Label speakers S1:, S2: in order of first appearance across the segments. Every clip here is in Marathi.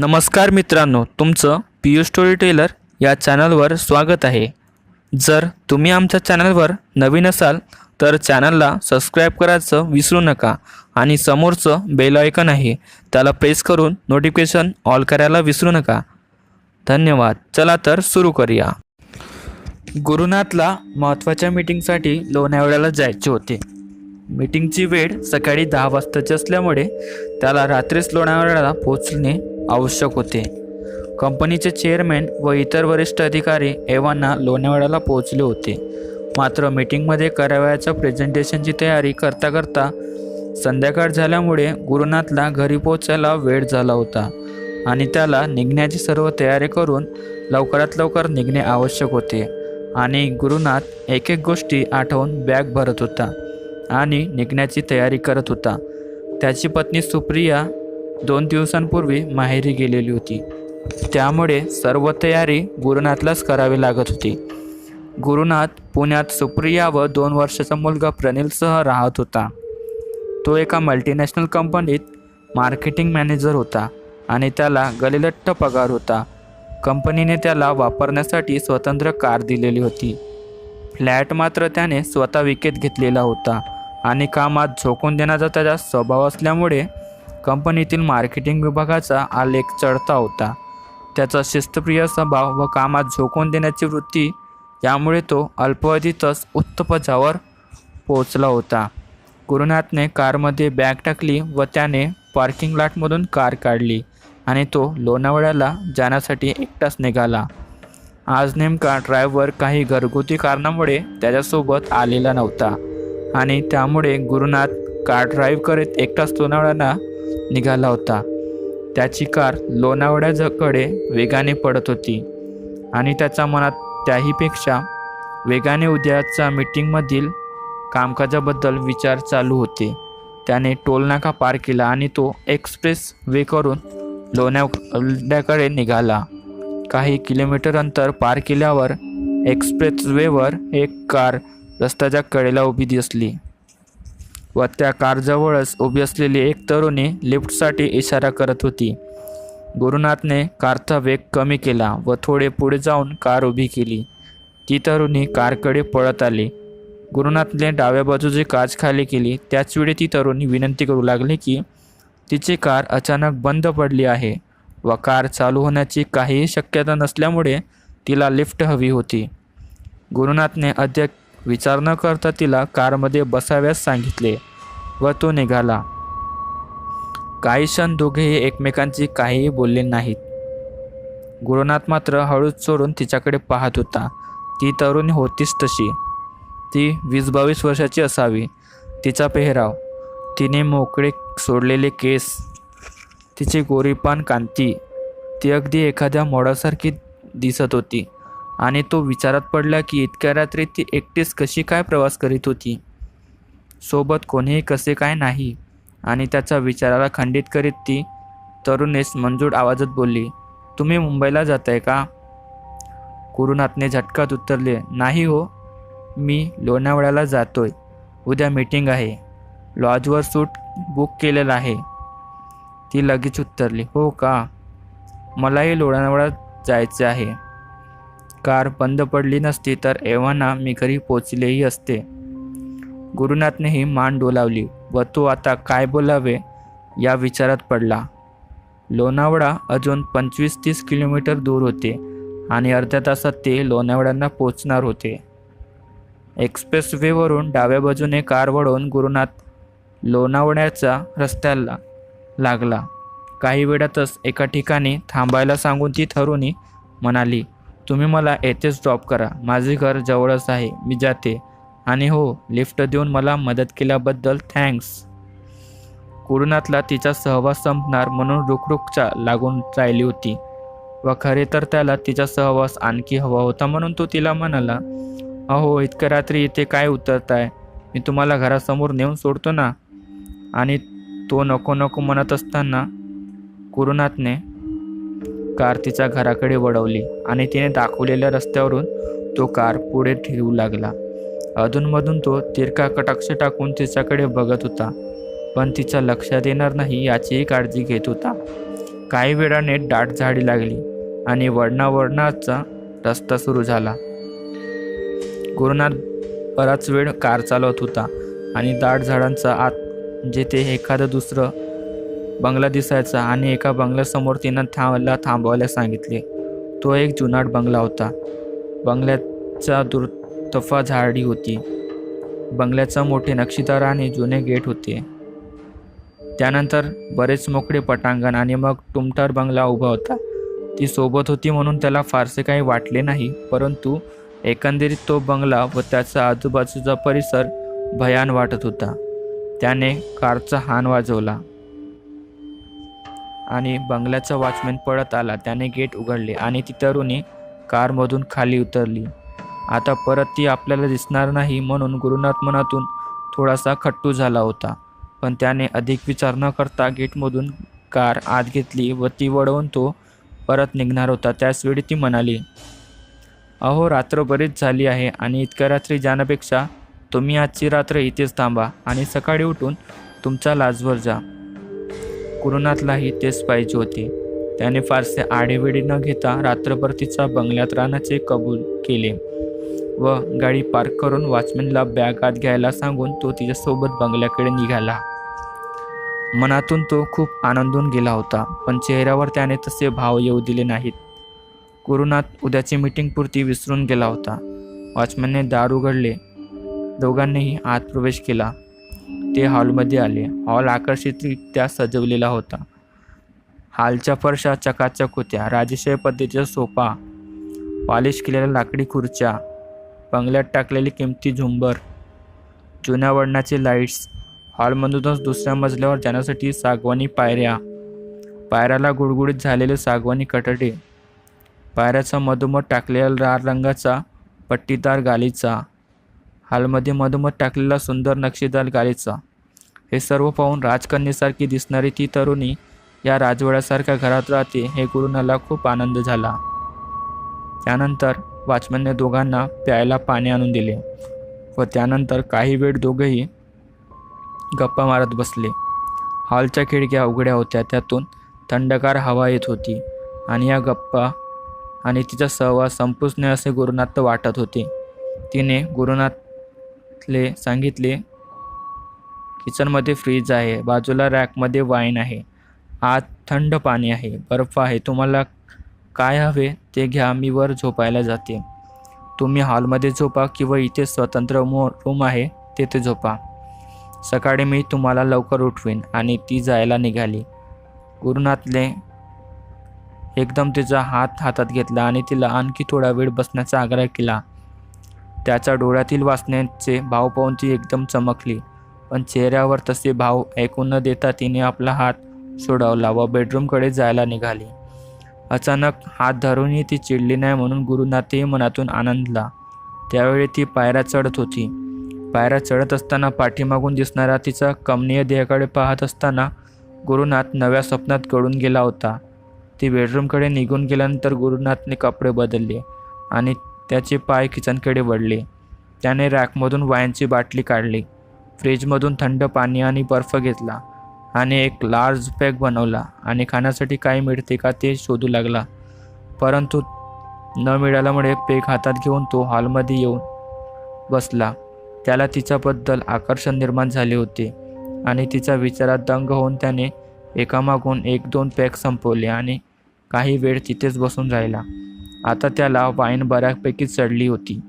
S1: नमस्कार मित्रांनो तुमचं पी यू स्टोरी टेलर या चॅनलवर स्वागत आहे. जर तुम्ही आमच्या चॅनलवर नवीन असाल तर चॅनलला सबस्क्राईब करायचं विसरू नका आणि समोरचं बेल आयकन आहे त्याला प्रेस करून नोटिफिकेशन ऑल करायला विसरू नका. धन्यवाद. चला तर सुरू करूया. गुरुनाथला महत्त्वाच्या मीटिंगसाठी लोणावळ्याला जायचे होते. मीटिंगची वेळ सकाळी दहा वाजताची असल्यामुळे त्याला रात्रीच लोणावळ्याला पोचणे आवश्यक होते. कंपनीचे चेअरमॅन व इतर वरिष्ठ अधिकारी एव्हाना लोणावळ्याला पोहोचले होते. मात्र मीटिंगमध्ये करावयाच्या प्रेझेंटेशनची तयारी करता करता संध्याकाळ झाल्यामुळे गुरुनाथला घरी पोहोचायला वेळ झाला होता आणि त्याला निघण्याची सर्व तयारी करून लवकरात लवकर निघणे आवश्यक होते आणि गुरुनाथ एक एक गोष्टी आठवून बॅग भरत होता आणि निघण्याची तयारी करत होता. त्याची पत्नी सुप्रिया दोन दिवसांपूर्वी माहेरी गेलेली होती. त्यामुळे सर्व तयारी गुरुनाथलाच करावी लागत होती. गुरुनाथ पुण्यात सुप्रिया व दोन वर्षाचा मुलगा प्रनिलसह राहत होता. तो एका मल्टीनॅशनल कंपनीत मार्केटिंग मॅनेजर होता आणि त्याला गलिलट्ट पगार होता. कंपनीने त्याला वापरण्यासाठी स्वतंत्र कार दिलेली होती. फ्लॅट मात्र त्याने स्वतः विकत घेतलेला होता आणि कामात झोकून देण्याचा त्याचा स्वभाव असल्यामुळे कंपनीतील मार्केटिंग विभागाचा आलेख चढता होता. त्याचा शिस्तप्रिय स्वभाव व कामात झोकून देण्याची वृत्ती यामुळे तो अल्पावधीतच उत्तपजावर पोचला पोहोचला होता. गुरुनाथने कारमध्ये बॅग टाकली व त्याने पार्किंग लॉटमधून कार काढली आणि तो लोणावळ्याला जाण्यासाठी एकटाच निघाला. आज नेमका ड्रायव्हर काही घरगुती कारणामुळे त्याच्यासोबत आलेला नव्हता आणि त्यामुळे गुरुनाथ कार ड्राईव्ह करीत एकटाच लोणावळ्याला निघाला होता. त्याची कार लोणावळ्याकडे वेगाने पडत होती आणि त्याच्या मनात त्याहीपेक्षा वेगाने उद्याच्या मीटिंगमधील कामकाजाबद्दल विचार चालू होते. त्याने टोलनाका पार केला आणि तो एक्सप्रेस वे करून लोणावळ्याकडे निघाला. काही किलोमीटर अंतर पार केल्यावर एक्सप्रेस वेवर एक कार रस्त्याच्या कडेला उभी दिसली. व त्या कारजवळच उभी असलेली एक तरुणी लिफ्टसाठी इशारा करत होती. गुरुनाथने कारचा वेग कमी केला व थोडे पुढे जाऊन कार उभी केली. ती तरुणी कारकडे पळत आली. गुरुनाथने डाव्या बाजूची काच खाली केली. त्याचवेळी ती तरुणी विनंती करू लागली की तिची कार अचानक बंद पडली आहे व कार चालू होण्याची काहीही शक्यता नसल्यामुळे तिला लिफ्ट हवी होती. गुरुनाथने अध्यक्ष विचार न करता तिला कारमध्ये बसाव्यास सांगितले व तो निघाला. काही क्षण दोघेही एकमेकांची काहीही बोलले नाहीत. गुरुनाथ मात्र हळूच सोडून तिच्याकडे पाहत होता. ती तरुणी होतीच तशी. ती वीस बावीस वर्षाची असावी. तिचा पेहराव. तिने मोकळे सोडलेले केस. तिची गोरीपान कांती. ती अगदी एखाद्या मोडासारखी दिसत होती. आणि तो विचारात पडला की इतक्या रात्री ती एकटीच कशी काय प्रवास करीत होती? सोबत कोणीही कसे काय नाही. आणि त्याच्या विचाराला खंडित करीत ती तरुणेस मंजूळ आवाजात बोलली तुम्ही मुंबईला जाताय का? गुरुनाथने झटकात उत्तरले नाही हो मी लोणावळ्याला जातोय. उद्या मीटिंग आहे. लॉजवर सूट बुक केलेलं आहे. ती लगेच उत्तरली हो का? मलाही लोणावळ्यात जायचे आहे. कार बंद पडली नसती तर एव्हाना मी घरी पोचलेही असते. गुरुनाथनेही मान डोलावली व तो आता काय बोलावे या विचारात पडला. लोणावळा अजून पंचवीस तीस किलोमीटर दूर होते आणि अर्ध्या तासात ते लोणावळ्यांना पोचणार होते. एक्सप्रेसवेवरून डाव्या बाजूने कार वळवून गुरुनाथ लोणावळ्याच्या रस्त्याला लागला. काही वेळातच एका ठिकाणी थांबायला सांगून ती तरुणी म्हणाली तुम्ही मला येथेच ड्रॉप करा. माझे घर जवळच आहे. मी जाते. आणि हो लिफ्ट देऊन मला मदत केल्याबद्दल थँक्स कुरुनाथला तिचा सहवास संपणार म्हणून रुखरुखचा लागून राहिली होती. व खरे तर त्याला तिचा सहवास आणखी हवा होता म्हणून तो तिला म्हणाला अहो इतक्या रात्री इथे काय उतरताय? मी तुम्हाला घरासमोर नेऊन सोडतो ना? आणि तो नको नको म्हणत असताना कुरुनाथने कार तिच्या घराकडे वळवली आणि तिने दाखवलेल्या रस्त्यावरून तो कार पुढे ठेवू लागला. अधूनमधून तो तिरका कटाक्ष टाकून तिच्याकडे बघत होता पण तिच्या लक्षात येणार नाही याचीही काळजी घेत होता. काही वेळाने दाट झाडी लागली आणि वळणावळणाचा रस्ता सुरू झाला. गुरुनाथ बराच वेळ कार चालवत होता आणि दाट झाडांचा आत जेथे एखादं दुसरं बंगला दिसायचा आणि एका बंगल्यासमोर तिनं थांबला थांबवायला सांगितले. तो एक जुनाट बंगला होता. बंगल्याचा दुर्तफा झाडी होती. बंगल्याचा मोठे नक्षीदार आणि जुने गेट होते. त्यानंतर बरेच मोकळे पटांगण आणि मग टुमटार बंगला उभा होता. ती सोबत होती म्हणून त्याला फारसे काही वाटले नाही परंतु एकंदरीत तो बंगला व त्याचा आजूबाजूचा परिसर भयान वाटत होता. त्याने कारचा हान वाजवला. आणि बंगल्याचा वॉचमॅन पळत आला. त्याने गेट उघडले आणि ती तरुणी कारमधून खाली उतरली. आता परत ती आपल्याला दिसणार नाही म्हणून गुरुनाथ मनातून थोडासा खट्टू झाला होता. पण त्याने अधिक विचार न करता गेटमधून कार आत घेतली व ती वळवून तो परत निघणार होता. त्याचवेळी ती म्हणाली अहो रात्र बरीच झाली आहे आणि इतक्या रात्री जाण्यापेक्षा तुम्ही आजची रात्र इथेच थांबा आणि सकाळी उठून तुमचा लाजवर जा. कुरुनाथलाही तेच पाहिजे होते. त्याने फारसे आडेवेडे न घेता रात्रभर तिचा बंगल्यात राहण्याचे कबूल केले व गाडी पार्क करून वॉचमॅनला बॅग आत घ्यायला सांगून तो तिच्यासोबत बंगल्याकडे निघाला. मनातून तो खूप आनंदून गेला होता पण चेहऱ्यावर त्याने तसे भाव येऊ दिले नाहीत. गुरुनाथ उद्याची मीटिंगपुरती विसरून गेला होता. वॉचमॅनने दार उघडले. दोघांनीही आत प्रवेश केला. ते हॉलमध्ये आले. हॉल आकर्षितरित्या सजवलेला होता. हॉलच्या फरशा चकाचक होत्या. राजेशाही पद्धतीचा सोफा पॉलिश केलेल्या लाकडी खुर्च्या बंगल्यात टाकलेली किमती झुंबर जुन्या वडणाचे लाईट्स हॉलमधूनच दुसऱ्या मजल्यावर जाण्यासाठी सागवानी पायऱ्या पायऱ्याला गुडगुडीत झालेले सागवानी कटडे पायऱ्याचा मधोमध टाकलेला लाल रंगाचा पट्टीदार गालीचा हॉलमध्ये मधोमध टाकलेला सुंदर नक्षीदार गालीचा हे सर्व पाहून राजकन्येसारखी दिसणारी ती तरुणी या राजवाड्यासारख्या घरात राहते हे गुरुनाला खूप आनंद झाला. त्यानंतर वॉचमॅनने दोघांना प्यायला पाणी आणून दिले व त्यानंतर काही वेळ दोघेही गप्पा मारत बसले. हॉलच्या खिडक्या उघड्या होत्या त्यातून थंडगार हवा येत होती आणि या गप्पा आणि तिचा सहवास संपूच नये असे गुरुनाथ वाटत होते. तिने गुरुनाथ सांगितले किचनमध्ये फ्रीज आहे. बाजूला रॅकमध्ये वाईन आहे. आत थंड पाणी आहे. बर्फ आहे. तुम्हाला काय हवे ते घ्या. मी वर झोपायला जाते. तुम्ही हॉलमध्ये झोपा किंवा इथे स्वतंत्र मो रूम आहे तेथे झोपा. सकाळी मी तुम्हाला लवकर उठवीन आणि ती जायला निघाली. गुरुनाथने एकदम तिचा हात हातात घेतला आणि तिला आणखी थोडा वेळ बसण्याचा आग्रह केला. त्याच्या डोळ्यातील वासनेचे भाव पाहून ती एकदम चमकली. पण चेहऱ्यावर तसे भाव ऐकून न देता तिने आपला हात सोडवला व बेडरूमकडे जायला निघाली. अचानक हात धरूनही ती चिडली नाही म्हणून गुरुनाथही मनातून आनंदला. त्यावेळी ती पायऱ्या चढत होती. पायऱ्या चढत असताना पाठीमागून दिसणारा तिचा कमनीय देहाकडे पाहत असताना गुरुनाथ नव्या स्वप्नात गळून गेला होता. ती बेडरूमकडे निघून गेल्यानंतर गुरुनाथने कपडे बदलले आणि त्याचे पाय किचनकडे वळले. त्याने रॅकमधून वाईनची बाटली काढली. फ्रीजमधून थंड पाणी आणि बर्फ घेतला आणि एक लार्ज पॅक बनवला आणि खाण्यासाठी काय मिळते का ते शोधू लागला. परंतु न मिळाल्यामुळे पेक हातात घेऊन तो हॉलमध्ये येऊन बसला. त्याला तिच्याबद्दल आकर्षण निर्माण झाले होते आणि तिच्या विचारात दंग होऊन त्याने एकामागून एक दोन पॅक संपवले आणि काही वेळ तिथेच बसून राहिला. आता त्याला वाईन बऱ्यापैकी चढली होती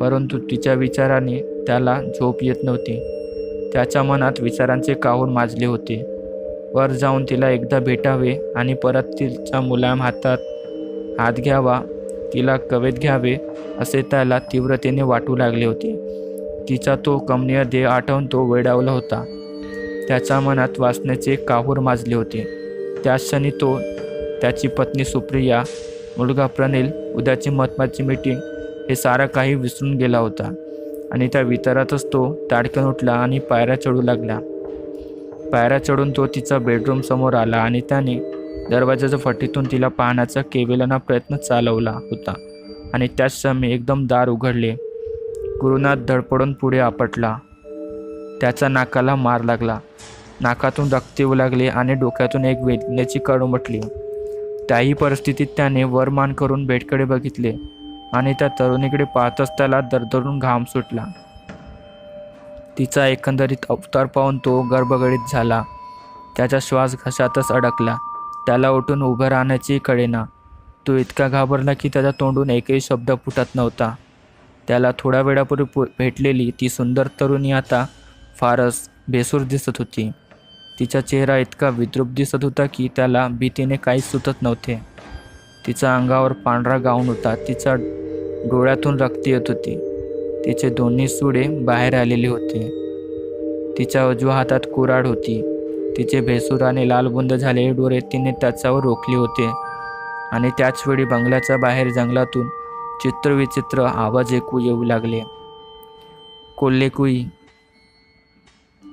S1: परंतु तिच्या विचाराने त्याला झोप येत नव्हती. त्याच्या मनात विचारांचे काहूर माजले होते. वर जाऊन तिला एकदा भेटावे आणि परत तिच्या मुलाम हातात हात घ्यावा तिला कवेत घ्यावे असे त्याला तीव्रतेने वाटू लागले होते. तिचा तो कमनीय देह आठवून तो वेडावला होता. त्याच्या मनात वाचण्याचे काहूर माजले होते. त्या क्षणी तो त्याची पत्नी सुप्रिया मुलगा प्रणील उद्याची महत्त्वाची मीटिंग हे सारं काही विसरून गेला होता. आणि त्या विचारातच तो ताडकन उठला आणि पायऱ्या चढू लागला. पायऱ्या चढून तो तिचा बेडरूम समोर आला आणि त्याने दरवाजाच्या फटीतून तिला पाहण्याचा केविलाना प्रयत्न चालवला होता. आणि त्याच समय एकदम दार उघडले. गुरुनाथ धडपडून पुढे आपटला. त्याचा नाकाला मार लागला. नाकातून रक्त येऊ लागले आणि डोक्यातून एक वेदनेची कड उमटली. त्याही परिस्थितीत त्याने वरमान करून बेडकडे बघितले आणि त्या तरुणीकडे पाहतच त्याला दरदरून घाम सुटला. तिचा एकंदरीत अवतार पाहून तो गर्भगडीत झाला. त्याचा श्वास घशातच अडकला. त्याला उठून उभं राहण्याची कळेना. तो इतका घाबरला की त्याच्या तोंडून एकही शब्द फुटत नव्हता. त्याला थोड्या वेळापूर्वी पु- भेटलेली ती सुंदर तरुणी आता फारच बेसूर दिसत होती. तिचा चेहरा इतका विद्रूप दिसत होता की त्याला भीतीने काहीच सुचत नव्हते. तिच्या अंगावर पांढरा गाऊन होता. तिचा डोळ्यातून रक्त येत होती. तिचे दोन्ही सुडे बाहेर आलेले होते. तिच्या उजव्या हातात कुऱ्हाड होती. तिचे भेसूर आणि लालबुंद झालेले डोळे तिने त्याच्यावर रोखले होते. आणि त्याचवेळी बंगल्याच्या बाहेर जंगलातून चित्रविचित्र आवाज ऐकू येऊ लागले. कोल्हेकुई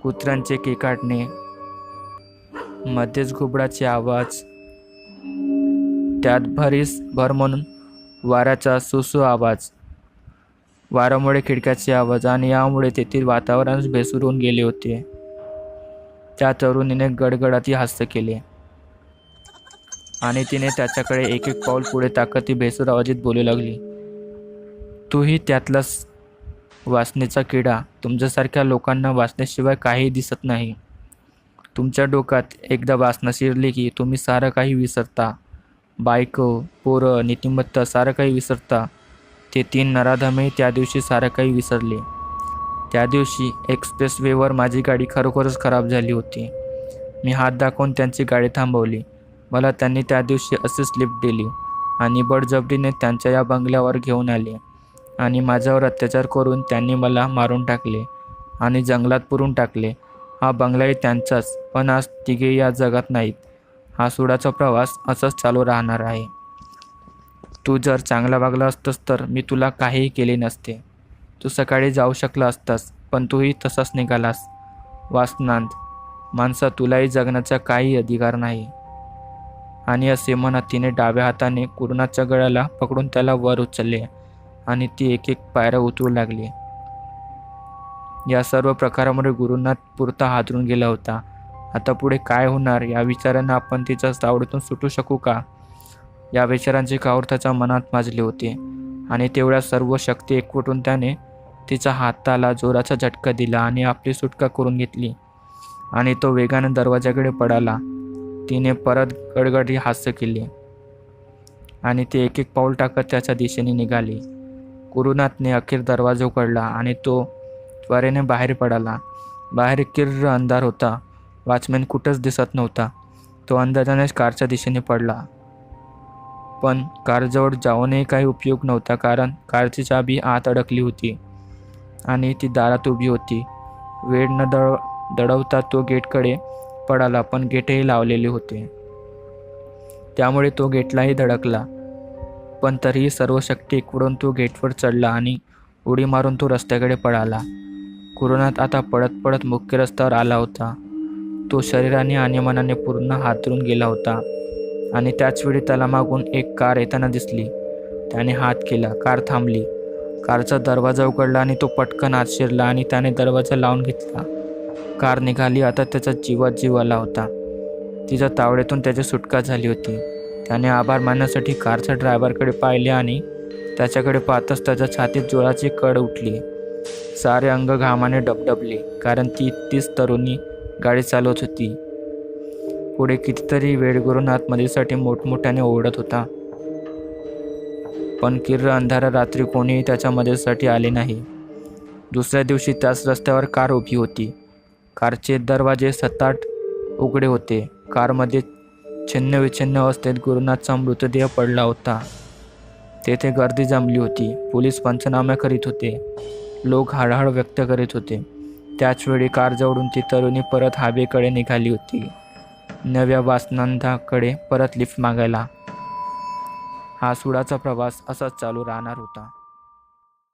S1: कुत्र्यांचे केकाटणे मध्येच घुबडाचे आवाज. त्यात भरीस भर म्हणून वाऱ्याचा सुसू आवाज. वाऱ्यामुळे खिडक्याचे आवाज आणि यामुळे तेथील वातावरणच भेसूर होऊन गेले होते. त्या तरुणीने गडगडाती हास्य केले. आणि तिने त्याच्याकडे एक एक पाऊल पुढे टाकत ती बेसूर आवाजीत बोलू लागली. तूही त्यातलाच वासनेचा किडा. तुमच्यासारख्या लोकांना वाचण्याशिवाय काही दिसत नाही. तुमच्या डोक्यात एकदा वासना शिरली की तुम्ही सारं काही विसरता. बायको पोरं नीतिमत्ता सारं काही विसरता. ते तीन नराधमही त्या दिवशी सारं काही विसरले. त्या दिवशी एक्सप्रेस वेवर माझी गाडी खरोखरच खराब झाली होती. मी हात दाखवून त्यांची गाडी थांबवली. मला त्यांनी त्या दिवशी अशी स्लिप दिली आणि बळजबरीने त्यांच्या या बंगल्यावर घेऊन आले आणि माझ्यावर अत्याचार करून त्यांनी मला मारून टाकले आणि जंगलात पुरून टाकले. हा बंगलाही त्यांचाच पण आज तिघे या जगात नाहीत. हा सुडाचा प्रवास असाच चालू राहणार आहे. तू जर चांगला वागला असतस तर मी तुला काहीही केले नसते. तू सकाळी जाऊ शकला असतास पण तूही तसाच निघालास. वासनांत माणसा तुलाही जगण्याचा काही अधिकार नाही. आणि असे म्हणत तिने डाव्या हाताने कुरणाच्या गळ्याला पकडून त्याला वर उचलले आणि ती एक एक पायऱ्या उतरू लागली. या सर्व प्रकारामुळे गुरुनाथ पुरता हादरून गेला होता. आता पुढे काय होणार? या विचारानं आपण तिच्या तावडीतून सुटू शकू का? या विचारांचे कावर त्याच्या मनात माजले होते. आणि तेवढ्या सर्व शक्ती एकवटून त्याने तिच्या हाताला जोराचा झटका दिला आणि आपली सुटका करून घेतली. आणि तो वेगाने दरवाजाकडे पडाला तिने परत गडगडी हास्य केले. आणि ते एक एक पाऊल टाकत त्याच्या दिशेने निघाली. गुरुनाथने अखेर दरवाजा उघडला आणि तो त्वरेने बाहेर पडाला. बाहेर किर्र अंधार होता. वॉचमॅन कुठंच दिसत नव्हता. तो अंदाजानेच कारच्या दिशेने पडला. पण कारजवळ जाऊनही काही उपयोग नव्हता कारण कारची चाबी आत अडकली होती आणि ती दारात उभी होती. वेळ न दळ दडवता तो गेटकडे पडाला पण गेटही लावलेले होते. त्यामुळे तो गेटलाही धडकला. पण तरीही सर्व शक्ती एकवडून तो गेटवर चढला आणि उडी मारून तो रस्त्याकडे पळाला. कोरोनात आता पळत पळत मुख्य रस्त्यावर आला होता. तो शरीराने आणि मनाने पूर्ण हातरून गेला होता. आणि त्याच वेळी त्याला मागून एक कार येताना दिसली. त्याने हात केला कार थांबली. कारचा दरवाजा उघडला आणि तो पटकन आत शिरला आणि त्याने दरवाजा लावून घेतला. कार निघाली आता त्याचा जीवात जीव आला होता. तिच्या तावड्यातून त्याची सुटका झाली होती. त्याने आभार मानण्यासाठी कारच्या ड्रायव्हरकडे पाहिले आणि त्याच्याकडे पाहताच त्याच्या छातीत जोराची कड उठली. सारे अंग घामाने डबडबले कारण ती तीच तरुणी गाडी चालवत होती. पुढे कितीतरी वेळ करून आतमध्येसाठी मोठमोठ्याने ओरडत होता. पण किर्र अंधारा रात्री कोणीही त्याच्या मदतीसाठी आले नाही. दुसऱ्या दिवशी त्याच रस्त्यावर कार उभी होती. कारचे दरवाजे सताट उघडे होते. कारमध्ये छिन्नविछिन्न अवस्थेत गुरुनाथचा मृतदेह पडला होता. तेथे गर्दी जमली होती. पोलीस पंचनामे करीत होते. लोक हळहळ व्यक्त करीत होते. त्याचवेळी कार जवळून ती तरुणी परत हावेकडे निघाली होती. नव्या वासनांधाकडे परत लिफ्ट मागायला. हा सुडाचा प्रवास असाच चालू राहणार होता.